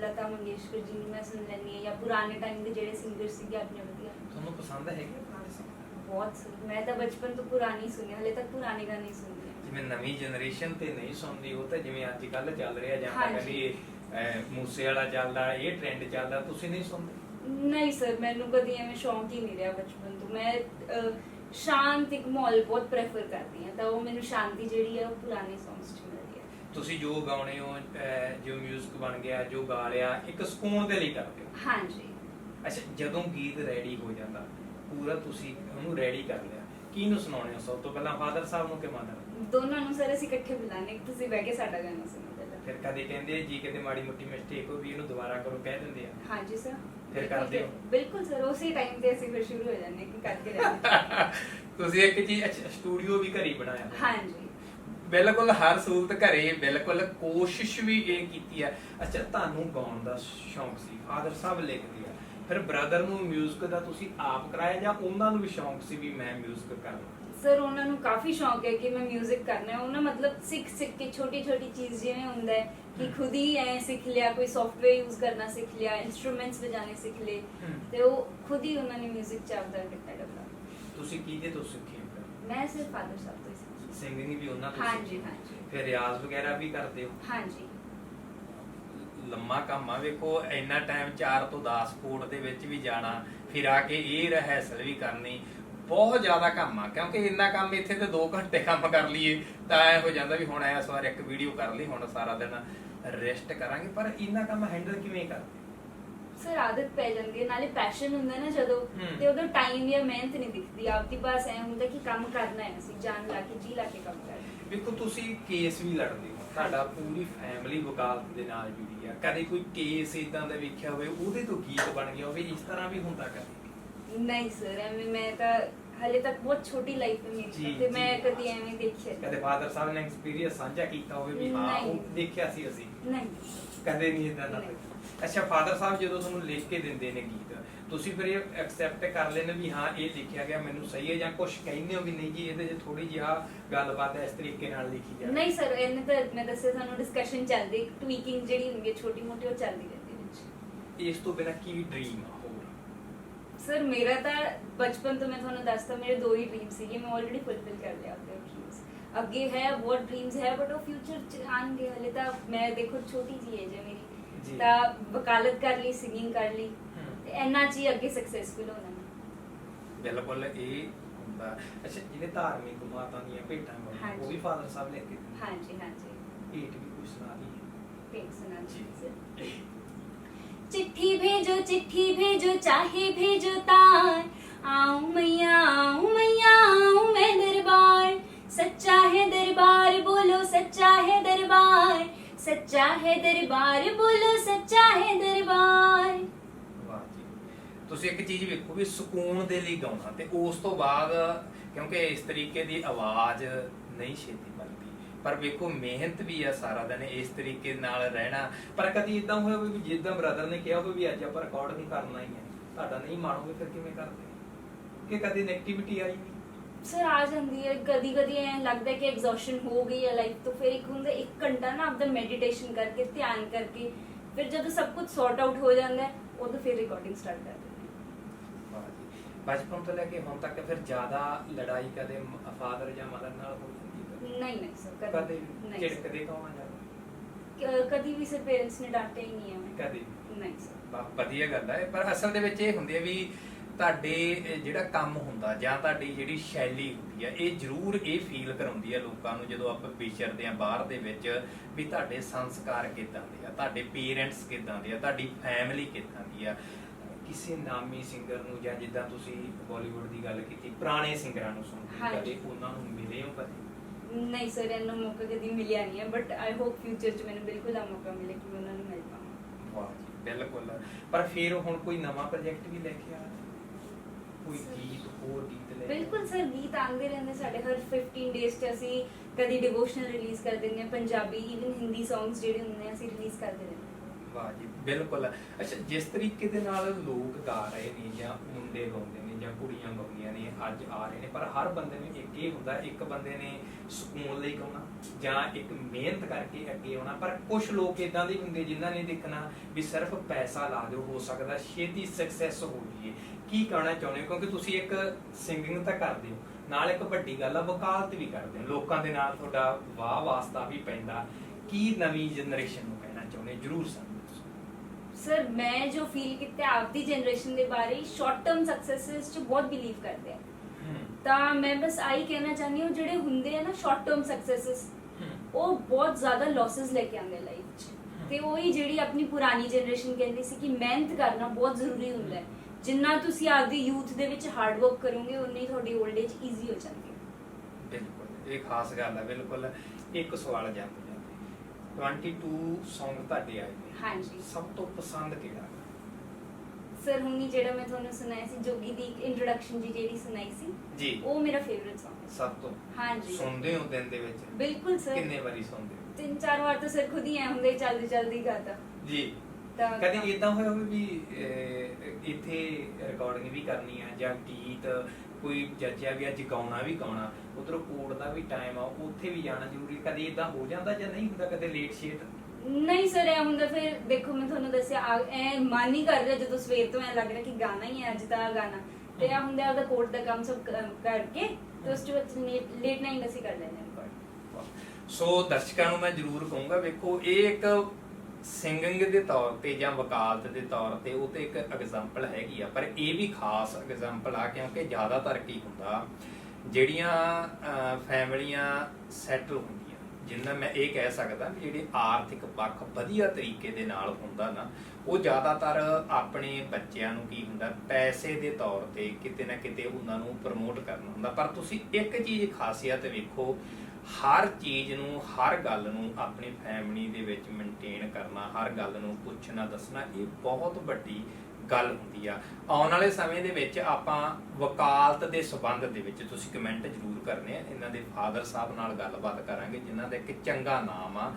ਲਤਾ ਮੰਗੇਸ਼ਕਰ ਜੀ ਨੂੰ ਮੈਂ ਸੁਣ ਲੈਂਦੀ ਹਾਂ ਜਾਂ ਪੁਰਾਣੇ ਟਾਈਮ ਦੇ ਜਿਹੜੇ ਸਿੰਗਰ ਸੀਗੇ ਆਪਣੇ ਵਧੀਆ। ਤੁਹਾਨੂੰ ਪਸੰਦ ਹੈਗੇ ਪੁਰਾਣੇ? ਬਹੁਤ ਸੁਣ ਮੈਂ ਤਾਂ ਬਚਪਨ ਤੋਂ ਪੁਰਾਣੀ ਸੁਣੀ ਹਲੇ ਤੱਕ ਪੁਰਾਣੇ ਗਾਣੇ ਹੀ ਸੁਣਦੀ ਹਾਂ। ਜਿਵੇਂ ਨਵੀਂ ਜਨਰੇਸ਼ਨ ਤੇ ਨਹੀਂ ਸੁਣਦੀ ਉਹ ਤਾਂ ਜਿਵੇਂ ਅੱਜ ਕੱਲ ਚੱਲ ਰਿਹਾ ਜਾਂ ਤਾਂ ਹਾਂਜੀ। ਕਹਿੰਦੀ ਅਹ, ਮੂਸੇ ਵਾਲਾ ਚੱਲਦਾ ਇਹ ਟ੍ਰੈਂਡ ਚੱਲਦਾ ਤੁਸੀਂ ਨਹੀਂ ਸੁਣਦੇ? ਨਹੀਂ ਸਰ ਮੈਨੂੰ ਕਦੀ ਐਵੇਂ ਸ਼ੌਂਕ ਹੀ ਨਹੀਂ ਰਿਹਾ ਬਚਪਨ ਤੋਂ। ਮੈਂ ਅਹ, ਸ਼ਾਂਤ ਇੱਕ ਮਾਹੌਲ ਬਹੁਤ ਪ੍ਰੈਫਰ ਕਰਦੀ ਹਾਂ ਤਾਂ ਉਹ ਮੈਨੂੰ ਸ਼ਾਂਤੀ ਜਿਹੜੀ ਹੈ ਉਹ ਪੁਰਾਣੇ ਸੌਂਗਸ 'ਚ ਮਿਲਦੀ ਹੈ ਤੁਸੀਂ ਜੋ ਗਾਉਣੇ ਹੋ ਅਹ, ਜੋ 뮤직 ਬਣ ਗਿਆ ਜੋ ਗਾ ਲਿਆ ਇੱਕ ਸਕੂਨ ਦੇ ਲਈ ਕਰਦੇ ਹੋ? ਹਾਂਜੀ। ਅੱਛਾ ਜਦੋਂ ਗੀਤ ਰੈਡੀ ਹੋ ਜਾਂਦਾ ਪੂਰਾ ਤੁਸੀਂ ਉਹਨੂੰ ਰੈਡੀ ਕਰ ਲਿਆ ਕਿਹਨੂੰ ਸੁਣਾਉਣੇ ਹੋ? ਸਭ ਤੋਂ ਪਹਿਲਾਂ ਫਾਦਰ ਸਾਹਿਬ ਨੂੰ ਕਿ ਮਦਰ ਦੋਨਾਂ ਨੂੰ ਸਰ ਅਸੀਂ ਇਕੱਠੇ ਬੁਲਾਣੇ ਤੁਸੀਂ ਬਹਿ ਕੇ ਸਾਡਾ ਗਾਣਾ ਸੁਣੋ ਫਿਰ ਕਦੇ ਕਹਿੰਦੇ ਜੀ ਕਿਤੇ ਮਾੜੀ ਮੁੱਟੀ ਮਿਸਟੇਕ ਹੋ ਵੀ ਇਹਨੂੰ ਦੁਬਾਰਾ ਕਰੋ ਕਹਿ ਦਿੰਦੇ ਆ। ਹਾਂਜੀ ਸਰ ਫਿਰ ਕਰਦੇ ਹੋ? ਬਿਲਕੁਲ ਸਰ ਉਸੇ ਟਾਈਮ ਤੇ ਅਸੀਂ ਫਿਰ ਸ਼ੁਰੂ ਹੋ ਜਾਂਦੇ ਕਿ ਕਰਕੇ ਰਹਿੰਦੇ ਤੁਸੀਂ ਇੱਕ ਚੀਜ਼ ਅੱਛਾ ਸਟੂਡੀਓ ਵੀ ਘਰੇ ਬਣਾਇਆ। ਹਾਂਜੀ। ਬਿਲਕੁਲ ਹਰ ਸਹੂਲਤ ਘਰੇ ਬਿਲਕੁਲ ਕੋਸ਼ਿਸ਼ ਵੀ ਇਹ ਕੀਤੀ ਆ ਅੱਛਾ ਤੁਹਾਨੂੰ ਗਾਉਣ ਦਾ ਸ਼ੌਂਕ ਸੀ ਫਾਦਰ ਸਾਹਿਬ ਲਿਖਦੇ ਆ। ਫਿਰ ਬ੍ਰਦਰ ਨੂੰ 뮤직 ਦਾ ਤੁਸੀਂ ਆਪ ਕਰਾਇਆ ਜਾਂ ਉਹਨਾਂ ਨੂੰ ਵੀ ਸ਼ੌਂਕ ਸੀ ਵੀ ਮੈਂ 뮤직 ਕਰਨਾ ਸਰ ਉਹਨਾਂ ਨੂੰ ਕਾਫੀ ਸ਼ੌਕ ਹੈ ਕਿ ਮੈਂ 뮤직 ਕਰਨਾ ਹੈ ਉਹਨਾਂ ਮਤਲਬ ਸਿੱਖ ਸਿੱਖ ਕੇ ਛੋਟੀ ਛੋਟੀ ਚੀਜ਼ ਜਿਵੇਂ ਹੁੰਦਾ ਹੈ ਕਿ ਖੁਦ ਹੀ ਐ ਸਿੱਖ ਲਿਆ ਕੋਈ ਸੌਫਟਵੇਅਰ ਯੂਜ਼ ਕਰਨਾ ਸਿੱਖ ਲਿਆ ਇਨਸਟਰੂਮੈਂਟਸ ਵਜਾਣੇ ਸਿੱਖ ਲਏ ਹਮ। ਤੇ ਉਹ ਖੁਦ ਹੀ ਉਹਨਾਂ ਨੇ 뮤직 ਚ ਆਪਦਾ ਕੀਤਾ ਡੱਬਾ ਤੁਸੀਂ ਕਿਹਦੇ ਤੋਂ ਸਿੱਖੇ ਹੋ ਮੈਂ ਸਿਰਫ ਫਾਦਰ ਸਾਹਿਬ ਤੋਂ ਹੀ ਸਿੱਖੀ ਸਿੰਗਿੰਗ ਵੀ ਉਹਨਾਂ ਤੋਂ ਹਾਂਜੀ, ਸਿੱਖੀ? ਹਾਂਜੀ। ਫਿਰ ਰਿਆਜ਼ ਵਗੈਰਾ ਵੀ ਕਰਦੇ ਹੋ ਹਾਂਜੀ ਲੰਮਾ ਕੰਮ ਆ। ਵੇਖੋ ਇੰਨਾ ਟਾਈਮ 4 ਤੋਂ 10 ਫੁੱਟ ਦੇ ਵਿੱਚ ਵੀ ਜਾਣਾ ਫਿਰ ਆ ਕੇ ਇਹ ਰਹਿਸਲ ਵੀ ਕਰਨੀ ਬਹੁਤ ਜ਼ਿਆਦਾ ਕੰਮ ਆ। ਕਿਉਂਕਿ ਇੰਨਾ ਕੰਮ ਇੱਥੇ ਤੇ 2 ਘੰਟੇ ਕੰਮ ਕਰ ਲਈਏ ਤਾਂ ਐ ਹੋ ਜਾਂਦਾ ਵੀ ਹੁਣ ਇਸ ਵਾਰ ਇੱਕ ਵੀਡੀਓ ਕਰ ਲਈ ਹੁਣ ਸਾਰਾ ਦਿਨ ਰੈਸਟ ਕਰਾਂਗੇ। ਪਰ ਇੰਨਾ ਕੰਮ ਹੈਂਡਲ ਕਿਵੇਂ ਕਰਦੇ? ਸਰ ਆਦਤ ਪੈ ਜਾਂਦੀ ਹੈ। ਨਾਲੇ ਪੈਸ਼ਨ ਹੁੰਦਾ ਨਾ ਜਦੋਂ। ਤੇ ਉਦੋਂ ਟਾਈਮ ਜਾਂ ਮਿਹਨਤ ਨਹੀਂ ਦਿਖਦੀ। ਆਪਦੀ ਬਸ ਐ ਹੁੰਦਾ ਕਿ ਕੰਮ ਕਰਨਾ ਹੈ ਅਸੀਂ ਜਾਨ ਲਾ ਕੇ ਜੀ ਲਾ ਕੇ ਕੰਮ ਕਰਨਾ। ਵੇਖੋ ਤੁਸੀਂ ਕੇਸ ਵੀ ਲੜਦੇ ਹੋ। ਤੁਹਾਡਾ ਪੂਰੀ ਫੈਮਿਲੀ ਵਕਾਲਤ ਦੇ ਨਾਲ ਜੁੜੀ ਆ ਕਦੇ ਕੋਈ ਕੇਸ ਇਦਾਂ ਦਾ ਵੇਖਿਆ ਹੋਵੇ ਉਹਦੇ ਤੋਂ ਗੀਤ ਬਣ ਗਿਆ ਹੋਵੇ ਇਸ ਤਰ੍ਹਾਂ ਵੀ ਹੁੰਦਾ ਕਦੇ ਨਹੀਂ ਸਰ ਐਵੇਂ ਮੈਂ ਤਾਂ ਹਲੇ ਤੱਕ ਬਹੁਤ ਛੋਟੀ ਲਾਈਫ ਹੈ ਜੀ, ਮੇਰੀ ਤੇ ਮੈਂ। ਕਦੀ ਐਵੇਂ ਦੇਖਿਆ ਨਹੀਂ। ਕਦੇ ਫਾਦਰ ਸਾਹਿਬ ਨੇ ਐਕਸਪੀਰੀਅੰਸ ਸਾਂਝਾ ਕੀਤਾ ਹੋਵੇ ਵੀ ਹਾਂ ਉਹ। ਦੇਖਿਆ ਸੀ ਅਸੀਂ ਨਹੀਂ ਕਦੇ ਨਹੀਂ ਇਦਾਂ ਦਾ ਨਹੀਂ। ਅੱਛਾ ਫਾਦਰ ਸਾਹਿਬ ਜਦੋਂ ਤੁਹਾਨੂੰ ਲਿਖ ਕੇ ਦਿੰਦੇ ਨੇ ਗੀਤ ਤੁਸੀਂ ਫਿਰ ਇਹ ਐਕਸੈਪਟ ਕਰ ਲੈਂਦੇ ਵੀ ਹਾਂ ਇਹ ਲਿਖਿਆ ਗਿਆ ਮੈਨੂੰ ਸਹੀ ਹੈ ਜਾਂ ਕੁਝ ਕਹਿੰਦੇ ਹੋ ਵੀ ਨਹੀਂ ਜੀ ਇਹਦੇ 'ਚ ਥੋੜੀ ਜਿਹੀ ਗੱਲਬਾਤ ਇਸ ਤਰੀਕੇ ਨਾਲ ਲਿਖੀ ਜਾਵੇ। ਨਹੀਂ ਸਰ ਇਹਨੇ ਤਾਂ ਮੈਂ ਦੱਸਿਆ ਤੁਹਾਨੂੰ ਡਿਸਕਸ਼ਨ ਚੱਲਦੀ ਟਵੀਕਿੰਗ ਜਿਹੜੀ ਹੁੰਦੀ ਹੈ ਛੋਟੀ ਮੋਟੀ ਉਹ ਚੱਲਦੀ ਰਹਿੰਦੀ ਵਿੱਚ। ਇਸ ਤੋਂ ਬਿਨਾ ਕੀ ਡ੍ਰੀਮ ਆ ਹੋਰ? ਸਰ ਮੇਰਾ ਤਾਂ ਬਚਪਨ ਤੋਂ ਮੈਂ ਤੁਹਾਨੂੰ ਦੱਸਤਾ ਮੇਰੇ ਦੋ ਹੀ ਡ੍ਰੀਮ ਸੀਗੇ ਮੈਂ ਆਲਰੇਡੀ ਫੁੱਲਫਿਲ ਕਰ ਲਿਆ ਆਪਣੇ ਡ੍ਰੀਮਸ ਅੱਗੇ ਹੈ ਬਹੁਤ ਡ੍ਰੀਮਸ ਹੈ ਬਟ ਉਹ ਫਿਊਚਰ ਚ ਆਣਗੇ ਹਲੇ ਤਾਂ ਮੈਂ ਦੇਖੋ ਛੋਟੀ ਜੀ ਹੈ ਜੀ। ਮੇਰੀ। ਤਾਂ ਵਕਾਲਤ ਕਰ ਲਈ ਸਿੰਗਿੰਗ ਕਰ ਲਈ। ਤੇ ਇੰਨਾ ਚ ਹੀ ਅੱਗੇ ਸਕਸੈਸਫੁਲ ਹੋਣਾ ਮੈਂ ਬਿਲਕੁਲ ਇਹ ਹੁੰਦਾ ਅੱਛਾ ਜਿਹਨੇ ਧਾਰਮਿਕ ਮਾਤਾ ਦੀਆਂ ਭੇਟਾਂ ਗਾਉਂਦੀਆਂ, ਉਹ ਹਾਂਜੀ। ਵੀ ਫਾਦਰ ਸਾਹਿਬ ਲਿਖ ਕੇ ਦਿੰਦੇ ਹਾਂਜੀ ਹਾਂਜੀ ਭੇਟ ਵੀ ਕੋਈ ਸੁਣਾ ਦੀ ਭੇਟ ਸੁਣਾ ਜੀ। ਜੀ ਸਰ चिट्ठी भेजो चिट्ठी भेजो चाहे भेजो तार आऊं मैया आऊं मैया आऊं मैं दरबार सच्चा है दरबार बोलो सच्चा है दरबार सच्चा है दरबार बोलो सच्चा है दरबार ਵਾਹ ਜੀ ਤੁਸੀਂ ਇੱਕ ਚੀਜ਼ ਵੇਖੋ ਵੀ ਸਕੂਨ ਦੇ ਲਈ ਗਾਉਣਾ ਤੇ ਉਸ ਤੋਂ ਬਾਅਦ ਕਿਉਂਕਿ ਇਸ ਤਰੀਕੇ ਦੀ ਆਵਾਜ਼ ਨਹੀਂ ਛੇਤੀ ਬਣਦੀ। ਪਰ ਵੇਖੋ, ਮਿਹਨਤ ਵੀ ਆ ਸਾਰਾ ਦਿਨ ਇਸ ਤਰੀਕੇ ਨਾਲ ਰਹਿਣਾ। ਪਰ ਕਦੀ ਇਦਾਂ ਹੋਇਆ ਵੀ ਜਿੱਦਾਂ ਬ੍ਰਦਰ ਨੇ ਕਿਹਾ ਹੋਵੇ ਵੀ ਅੱਜ ਆਪਾਂ ਰਿਕਾਰਡਿੰਗ ਕਰਨਾ ਹੀ ਹੈ। ਤੁਹਾਡਾ ਨਹੀਂ ਮਾਣੋਗੇ ਫਿਰ ਕਿਵੇਂ ਕਰਦੇ? ਕਿ ਕਦੀ ਨੈਗੇਟਿਵਿਟੀ ਆਈ? ਸਰ ਆ ਜਾਂਦੀ ਹੈ। ਕਦੀ ਕਦੀ ਐ ਲੱਗਦਾ ਕਿ ਐਗਜ਼ੌਸ਼ਨ ਹੋ ਗਈ ਹੈ ਲਾਈਫ ਤੋਂ। ਫਿਰ ਇੱਕ ਹੁੰਦਾ, ਇੱਕ ਘੰਟਾ ਨਾ ਆਪਦਾ ਮੈਡੀਟੇਸ਼ਨ ਕਰਕੇ, ਧਿਆਨ ਕਰਕੇ, ਫਿਰ ਜਦੋਂ ਸਭ ਕੁਝ ਸੌਰਟ ਆਊਟ ਹੋ ਜਾਂਦਾ ਹੈ, ਉਦੋਂ ਫਿਰ ਰਿਕਾਰਡਿੰਗ ਸਟਾਰਟ ਕਰ ਬਚਪਨ ਤੋਂ ਲੈ ਕੇ ਹੁਣ ਤੱਕ ਫਿਰ ਜ਼ਿਆਦਾ ਲੜਾਈ ਕਦੇ ਫਾਦਰ ਜਾਂ ਮਦਰ ਨਾਲ ਹੋ ਜਾਂਦੀ ਹੈ ਨਹੀਂ ਨਹੀਂ ਸਰ ਕਦੇ ਕਦੇ ਨਹੀਂ sir। ਝਿੜਕਦੇ ਕੌਣ ਆ ਜ਼ਿਆਦਾ? ਕ- ਕਦੀ ਵੀ ਸਰ ਪੇਰੈਂਟਸ ਨੇ ਡਾਂਟਿਆ ਹੀ ਨਹੀਂ ਹੈ ਮੈਂ ਕਦੇ ਵੀ। ਨਹੀਂ ਸਰ। ਬਹੁਤ ਵਧੀਆ ਗੱਲ ਹੈ ਪਰ ਅਸਲ ਦੇ ਵਿੱਚ ਇਹ ਹੁੰਦੀ ਹੈ ਵੀ ਤੁਹਾਡੇ ਇਹ ਜਿਹੜਾ ਕੰਮ ਹੁੰਦਾ ਜਾਂ ਤੁਹਾਡੀ ਜਿਹੜੀ ਸ਼ੈਲੀ ਹੁੰਦੀ ਹੈ ਇਹ ਜ਼ਰੂਰ ਇਹ ਫੀਲ ਕਰਾਉਂਦੀ ਹੈ ਲੋਕਾਂ ਨੂੰ ਜਦੋਂ ਆਪਾਂ ਵਿਚਰਦੇ ਆ ਬਾਹਰ ਦੇ ਵਿੱਚ ਵੀ ਤੁਹਾਡੇ ਸੰਸਕਾਰ ਕਿਦਾਂ ਦੇ ਆ ਤੁਹਾਡੇ ਪੇਰੈਂਟਸ ਕਿਦਾਂ ਦੇ ਆ ਤੁਹਾਡੀ ਫੈਮਿਲੀ ਕਿਦਾਂ ਦੀ ਆ। ਕਿਸੇ ਨਾਮੀ ਸਿੰਗਰ ਨੂੰ ਜਾਂ ਜਿੱਦਾਂ ਤੁਸੀਂ ਬਾਲੀਵੁੱਡ ਦੀ ਗੱਲ ਕੀਤੀ ਪੁਰਾਣੇ ਸਿੰਗਰਾਂ ਨੂੰ ਹਾਂਜੀ। ਕਦੇ ਉਹਨਾਂ ਨੂੰ ਮਿਲੇ ਹੋ ਕਦੇ? ਨਹੀਂ ਸਰ ਇਹਨਾਂ ਮੌਕਾ ਕਦੀ ਮਿਲਿਆ ਨਹੀਂ ਹੈ ਬਟ ਆਈ ਹੋਪ ਫਿਊਚਰ 'ਚ ਮੈਨੂੰ ਬਿਲਕੁਲ ਆ ਮੌਕਾ ਮਿਲੇ ਕਿ ਮੈਂ ਉਹਨਾਂ ਨੂੰ ਮਿਲ ਪਾਵਾਂ। ਵਾਹ ਜੀ ਬਿਲਕੁਲ। ਪਰ ਫਿਰ ਹੁਣ ਕੋਈ ਨਵਾਂ ਪ੍ਰੋਜੈਕਟ ਵੀ ਲੈ ਕੇ ਆ ਕੋਈ ਗੀਤ ਹੋਰ ਗੀਤ ਲੈ ਕੇ ਬਿਲਕੁਲ ਸਰ ਗੀਤ ਆਉਂਦੇ ਰਹਿੰਦੇ ਸਾਡੇ ਹਰ 15 ਡੇਜ਼ 'ਚ ਅਸੀਂ ਕਦੀ ਡਿਵੋਸ਼ਨਲ ਰਿਲੀਜ਼ ਕਰ ਦਿੰਦੇ ਹਾਂ ਪੰਜਾਬੀ ਇਵਨ ਹਿੰਦੀ ਸੌਂਗਸ ਜਿਹੜੇ ਹੁੰਦੇ ਆ ਅਸੀਂ ਰਿਲੀਜ਼ ਕਰਦੇ ਰਹਿੰਦੇ ਹਾਂ। ਵਾਹ ਜੀ ਬਿਲਕੁਲ। ਅੱਛਾ, ਜਿਸ ਤਰੀਕੇ ਦੇ ਨਾਲ ਲੋਕ ਗਾ ਰਹੇ ਨੇ ਜਾਂ ਮੁੰਡੇ ਗਾਉਂਦੇ ਨੇ ਜਾਂ ਕੁੜੀਆਂ ਗਾਉਂਦੀਆਂ ਨੇ, ਅੱਜ ਆ ਰਹੇ ਨੇ, ਪਰ ਹਰ ਬੰਦੇ ਨੂੰ ਇੱਕ ਇਹ ਹੁੰਦਾ, ਇੱਕ ਬੰਦੇ ਨੇ ਸਕੂਨ ਲਈ ਗਾਉਣਾ ਜਾਂ ਇੱਕ ਮਿਹਨਤ ਕਰਕੇ ਅੱਗੇ ਆਉਣਾ, ਪਰ ਕੁਝ ਲੋਕ ਇਦਾਂ ਦੇ ਹੁੰਦੇ ਜਿਨ੍ਹਾਂ ਨੇ ਦੇਖਣਾ ਵੀ ਸਿਰਫ ਪੈਸਾ ਲਾ ਦਿਓ, ਹੋ ਸਕਦਾ ਛੇਤੀ ਸਕਸੈਸ ਹੋ ਜਾਈਏ। ਕੀ ਕਹਿਣਾ ਚਾਹੁੰਦੇ ਹੋ? ਕਿਉਂਕਿ ਤੁਸੀਂ ਇੱਕ ਸਿੰਗਿੰਗ ਤਾਂ ਕਰਦੇ ਹੋ, ਨਾਲ ਇੱਕ ਵੱਡੀ ਗੱਲ ਆ, ਵਕਾਲਤ ਵੀ ਕਰਦੇ ਹੋ। ਲੋਕਾਂ ਦੇ ਨਾਲ ਤੁਹਾਡਾ ਵਾਹ ਵਾਸਤਾ ਵੀ ਪੈਂਦਾ। ਕੀ ਨਵੀਂ ਜਨਰੇਸ਼ਨ ਨੂੰ ਕਹਿਣਾ ਚਾਹੁੰਦੇ ਜਰੂਰ ਸਾਨੂੰ। ਸਰ ਮੈਂ ਜੋ ਫੀਲ ਕੀਤਾ ਆਪਦੀ ਜਨਰੇਸ਼ਨ ਦੇ ਬਾਰੇ ਸ਼ਾਰਟ ਟਰਮ ਸਕਸੈਸਸ 'ਚ ਬਹੁਤ ਬਿਲੀਵ ਕਰਦੇ ਆ। ਤਾਂ ਮੈਂ ਬਸ ਆਈ ਕਹਿਣਾ ਚਾਹੁੰਦੀ ਹਾਂ ਜਿਹੜੇ ਹੁੰਦੇ ਆ ਨਾ ਸ਼ਾਰਟ ਟਰਮ ਸਕਸੈਸਸ ਉਹ ਬਹੁਤ ਜ਼ਿਆਦਾ ਲਾਸਸ ਲੈ ਕੇ ਆਉਂਦੇ ਲਾਈਫ 'ਚ। ਤੇ ਉਹੀ ਜਿਹੜੀ ਆਪਣੀ ਪੁਰਾਣੀ ਜਨਰੇਸ਼ਨ ਕਹਿੰਦੀ ਸੀ ਕਿ ਮਿਹਨਤ ਕਰਨਾ ਬਹੁਤ ਜ਼ਰੂਰੀ ਹੁੰਦਾ ਹੈ। ਜਿੰਨਾ ਤੁਸੀਂ ਆਪਦੀ ਯੂਥ ਦੇ ਵਿੱਚ ਹਾਰਡ ਵਰਕ ਕਰੋਗੇ ਉਨੀ ਤੁਹਾਡੀ 올ਡ ਏਜ ਈਜ਼ੀ ਹੋ ਜਾਂਦੀ ਹੈ। ਬਿਲਕੁਲ। ਇਹ ਖਾਸ ਗੱਲ ਹੈ ਬਿਲਕੁਲ। ਇੱਕ ਸਵਾਲ ਜਾਂਦੇ 22 Song ਤੁਹਾਡੇ ਆਏ ਨੇ। ਹਾਂਜੀ। ਸਭ ਤੋਂ ਪਸੰਦ ਕਿਹੜਾ? ਸਰ ਹੁਣੀ ਜਿਹੜਾ ਮੈਂ ਤੁਹਾਨੂੰ ਸੁਣਾਇਆ ਸੀ ਜੋਗੀ ਦੀ ਇੰਟਰੋਡਕਸ਼ਨ ਜੀ ਜਿਹੜੀ ਸੁਣਾਈ ਸੀ ਜੀ। ਉਹ ਮੇਰਾ ਫੇਵਰਿਟ Song ਹੈ। ਸਭ ਤੋਂ ਹਾਂਜੀ। ਸੁਣਦੇ ਹੋ ਦਿਨ ਦੇ ਵਿੱਚ? ਬਿਲਕੁਲ ਸਰ ਕਿੰਨੇ ਵਾਰੀ ਸੁਣਦੇ ਹੋ? ਤਿੰਨ ਚਾਰ ਵਾਰ ਤਾਂ ਸਰ ਖੁਦ ਹੀ ਐ ਹੁੰਦੇ ਚਲਦੀ ਚਲਦੀ ਗਾਤਾ ਜੀ। ਤਾਂ ਕਦੇ ਇਦਾਂ ਹੋਇਆ ਹੋਵੇ ਵੀ ਅਹ, ਇੱਥੇ ਰਿਕਾਰਡਿੰਗ ਵੀ ਕਰਨੀ ਆ ਜਾਂ ਗੀਤ ਕੋਈ ਜੱਜਿਆ ਵੀ ਅੱਜ ਗਾਉਣਾ ਵੀ ਗਾਉਣਾ ਉਧਰੋਂ ਕੋਡ ਦਾ ਵੀ ਟਾਈਮ ਆ ਉੱਥੇ ਵੀ ਜਾਣਾ ਜ਼ਰੂਰੀ ਕਦੇ ਇਦਾਂ ਹੋ ਜਾਂਦਾ ਜਾਂ ਨਹੀਂ ਹੁੰਦਾ ਕਦੇ ਲੇਟ ਸ਼ੇਟ ਨਹੀਂ ਸਰ ਇਹ ਹੁੰਦਾ ਫਿਰ ਦੇਖੋ ਮੈਂ ਤੁਹਾਨੂੰ ਦੱਸਿਆ ਆ- ਐ ਮਨ ਨਹੀਂ ਕਰ ਰਿਹਾ ਜਦੋਂ ਸਵੇਰ ਤੋਂ ਐ ਲੱਗ ਰਿਹਾ ਕਿ ਗਾਣਾ ਹੀ ਹੈ ਅੱਜ ਤਾਂ ਆਹ ਗਾਣਾ। ਤੇ ਆ ਹੁੰਦਾ ਉਹਦਾ ਕੋਡ ਦਾ ਕੰਮ ਸਭ ਕ- ਕਰਕੇ ਤੇ ਉਸ ਤੋਂ ਬਾਅਦ ਲੇਟ ਨਾਈਟ ਅਸੀਂ ਕਰ ਲੈਂਦੇ ਹਾਂ record। ਸੋ ਦਰਸ਼ਕਾਂ ਨੂੰ ਮੈਂ ਜ਼ਰੂਰ ਕਹੂੰਗਾ ਵੇਖੋ ਇਹ ਇੱਕ ਸਿੰਗਿੰਗ ਦੇ ਤੌਰ ਤੇ ਜਾਂ ਵਕਾਲਤ ਦੇ ਤੌਰ ਤੇ ਉਹ ਤੇ ਇੱਕ ਐਗਜ਼ਾਮਪਲ ਹੈਗੀ ਆ, ਪਰ ਇਹ ਵੀ ਖਾਸ ਐਗਜ਼ਾਮਪਲ ਆ ਕਿਉਂਕਿ ਜ਼ਿਆਦਾਤਰ ਕੀ ਹੁੰਦਾ, ਜਿਹੜੀਆਂ ਫੈਮਲੀਆਂ ਸੈਟਲ ਹੁੰਦੀਆਂ, ਜਿੰਨਾ ਮੈਂ ਇਹ ਕਹਿ ਸਕਦਾ ਵੀ ਜਿਹੜੇ ਆਰਥਿਕ ਪੱਖ ਵਧੀਆ ਤਰੀਕੇ ਦੇ ਨਾਲ ਹੁੰਦਾ ਨਾ, ਉਹ ਜ਼ਿਆਦਾਤਰ ਆਪਣੇ ਬੱਚਿਆਂ ਨੂੰ ਕੀ ਹੁੰਦਾ, ਪੈਸੇ ਦੇ ਤੌਰ ਤੇ ਕਿਤੇ ਨਾ ਕਿਤੇ ਉਹਨਾਂ ਨੂੰ ਪ੍ਰਮੋਟ ਕਰਨਾ ਹੁੰਦਾ। ਪਰ ਤੁਸੀਂ ਇੱਕ ਚੀਜ਼ ਖਾਸੀਅਤ ਵੇਖੋ ਹਰ ਚੀਜ਼ ਨੂੰ, ਹਰ ਗੱਲ ਨੂੰ ਆਪਣੀ ਫੈਮਿਲੀ ਦੇ ਵਿੱਚ ਮੇਨਟੇਨ ਕਰਨਾ, ਹਰ ਗੱਲ ਨੂੰ ਪੁੱਛਣਾ, ਦੱਸਣਾ, ਇਹ ਬਹੁਤ ਵੱਡੀ ਗੱਲ ਹੁੰਦੀ ਆ। ਆਉਣ ਵਾਲੇ ਸਮੇਂ ਦੇ ਵਿੱਚ ਆਪਾਂ ਵਕਾਲਤ ਦੇ ਸਬੰਧ ਦੇ ਵਿੱਚ ਤੁਸੀਂ ਕਮੈਂਟ ਜ਼ਰੂਰ ਕਰਨੇ ਆ। ਇਹਨਾਂ ਦੇ ਫਾਦਰ ਸਾਹਿਬ ਨਾਲ ਗੱਲਬਾਤ ਕਰਾਂਗੇ, ਜਿਨ੍ਹਾਂ ਦਾ ਇੱਕ ਚੰਗਾ ਨਾਮ ਆ।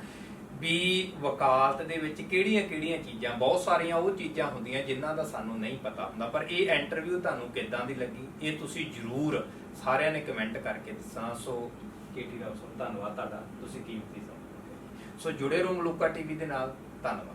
ਵੀ ਵਕਾਲਤ ਦੇ ਵਿੱਚ ਕਿਹੜੀਆਂ-ਕਿਹੜੀਆਂ ਚੀਜ਼ਾਂ, ਬਹੁਤ ਸਾਰੀਆਂ ਉਹ ਚੀਜ਼ਾਂ ਹੁੰਦੀਆਂ ਜਿਨ੍ਹਾਂ ਦਾ ਸਾਨੂੰ ਨਹੀਂ ਪਤਾ ਹੁੰਦਾ, ਪਰ ਇਹ ਇੰਟਰਵਿਊ ਤੁਹਾਨੂੰ ਕਿੱਦਾਂ ਦੀ ਲੱਗੀ, ਇਹ ਤੁਸੀਂ ਜ਼ਰੂਰ ਸਾਰਿਆਂ ਨੇ ਕਮੈਂਟ ਕਰਕੇ ਦੱਸਣਾ। ਸੋ ਕੇਟੀ ਰਾਓ ਸੋ ਧੰਨਵਾਦ ਤੁਹਾਡਾ। ਤੁਸੀਂ ਕੀਮਤੀ ਸਮਾਂ ਸੋ ਜੁੜੇ ਰਹੋ ਮਲੂਕਾ ਟੀਵੀ ਦੇ ਨਾਲ। ਧੰਨਵਾਦ।